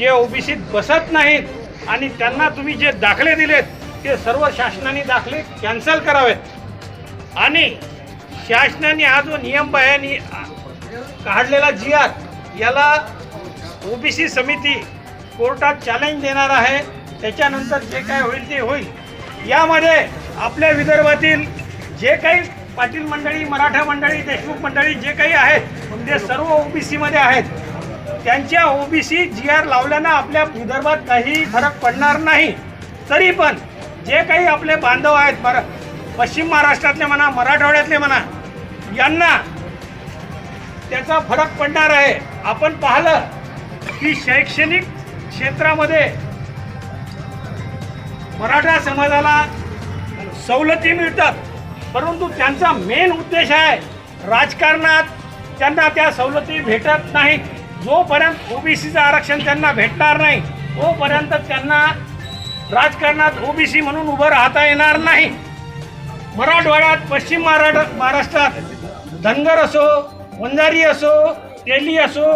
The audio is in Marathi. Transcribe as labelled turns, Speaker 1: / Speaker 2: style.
Speaker 1: जे ओबीसीत बसत नाहीत आणि त्यांना तुम्ही जे दाखले दिलेत ते सर्व शासनाने दाखले कॅन्सल करावेत. आणि शासनाने हा जो नियम बाह्यानी काढलेला जी आर याला ओबीसी समिती कोर्टात चॅलेंज देणार आहे. त्याच्यानंतर जे काय होईल ते होईल. यामध्ये आपल्या विदर्भातील जे काही पाटील मंडळी मराठा मंडळी देशमुख मंडळी जे काही आहेत ते सर्व ओबीसीमध्ये आहेत. त्यांच्या ओबीसी जी आर लावल्यानं आपल्या विदर्भात काही फरक पडणार नाही. तरी पण जे काही आपले बांधव आहेत मरा पश्चिम महाराष्ट्रातले म्हणा मराठवाड्यातले म्हणा यांना त्याचा फरक पडणार आहे. आपण पाहिलं की शैक्षणिक क्षेत्रामध्ये मराठा समाजाला सवलती मिळतात. परंतु त्यांचा मेन उद्देश आहे राजकारणात त्यांना त्या सवलती भेटत नाहीत. जोपर्यंत ओबीसीचं आरक्षण त्यांना भेटणार नाही तोपर्यंत त्यांना राजकारणात ओबीसी म्हणून उभं राहता येणार नाही. मराठवाड्यात पश्चिम महाराष्ट्र महाराष्ट्रात धनगर असो वंजारी असो तेली असो